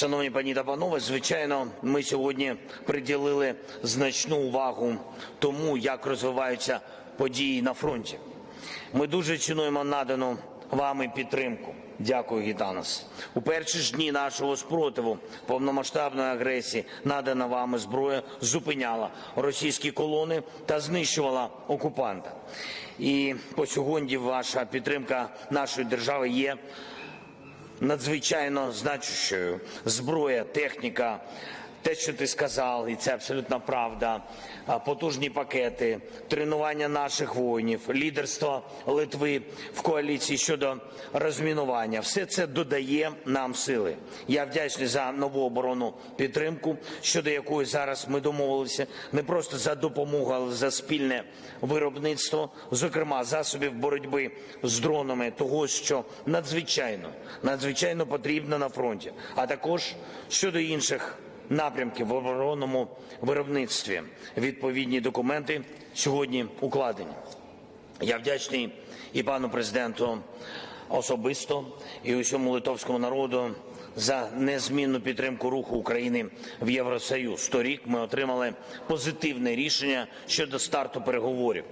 Шановні пані та панове, звичайно, ми сьогодні приділили значну увагу тому, як розвиваються події на фронті. Ми дуже цінуємо надану вами підтримку. Дякую, Гітанос. У перші ж дні нашого спротиву повномасштабної агресії надана вами зброя зупиняла російські колони та знищувала окупанта. І по сьогодні ваша підтримка нашої держави є надзвичайно значущою. Зброя, техніка, те, що ти сказав, і це абсолютно правда. Потужні пакети, тренування наших воїнів, лідерство Литви в коаліції щодо розмінування. Все це додає нам сили. Я вдячний за нову оборонну підтримку, щодо якої зараз ми домовилися не просто за допомогу, але за спільне виробництво, зокрема засобів боротьби з дронами, того, що надзвичайно надзвичайно потрібно на фронті, а також щодо інших напрямків в оборонному виробництві. Відповідні документи сьогодні укладені. Я вдячний і пану президенту особисто, і усьому литовському народу за незмінну підтримку руху України в Євросоюз. Торік ми отримали позитивне рішення щодо старту переговорів.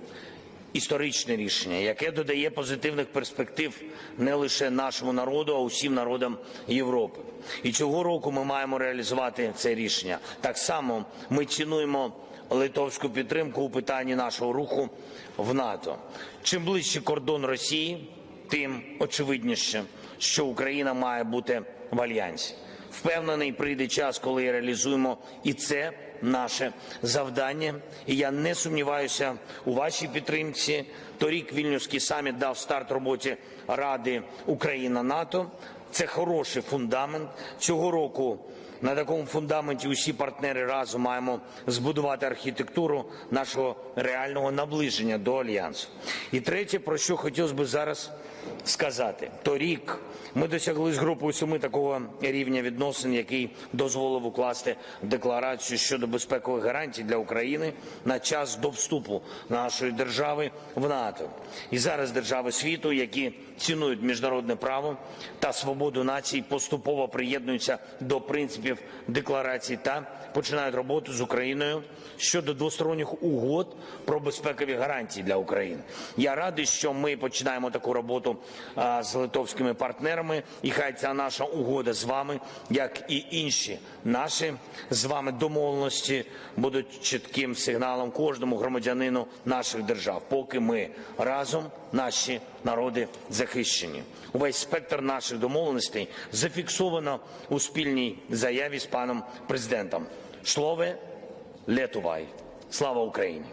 Історичне рішення, яке додає позитивних перспектив не лише нашому народу, а усім народам Європи. І цього року ми маємо реалізувати це рішення. Так само ми цінуємо литовську підтримку у питанні нашого руху в НАТО. Чим ближче кордон Росії, тим очевидніше, що Україна має бути в альянсі. Впевнений, прийде час, коли реалізуємо і це наше завдання. І я не сумніваюся у вашій підтримці. Торік Вільнюський саміт дав старт роботі Ради Україна НАТО. Це хороший фундамент цього року. На такому фундаменті усі партнери разом маємо збудувати архітектуру нашого реального наближення до альянсу. І третє, про що хотілося б зараз сказати, торік ми досягли з групою семи такого рівня відносин, який дозволив укласти декларацію щодо безпекових гарантій для України на час до вступу нашої держави в НАТО. І зараз держави світу, які цінують міжнародне право та свободу націй, поступово приєднуються до принципів декларації та починають роботу з Україною щодо двосторонніх угод про безпекові гарантії для України. Я радий, що ми починаємо таку роботу з литовськими партнерами, і хай ця наша угода з вами, як і інші наші з вами домовленості, будуть чітким сигналом кожному громадянину наших держав, поки ми разом наші народи захищені. Увесь спектр наших домовленостей зафіксовано у спільній заяві з паном президентом. Шлове Летувай. Слава Україні!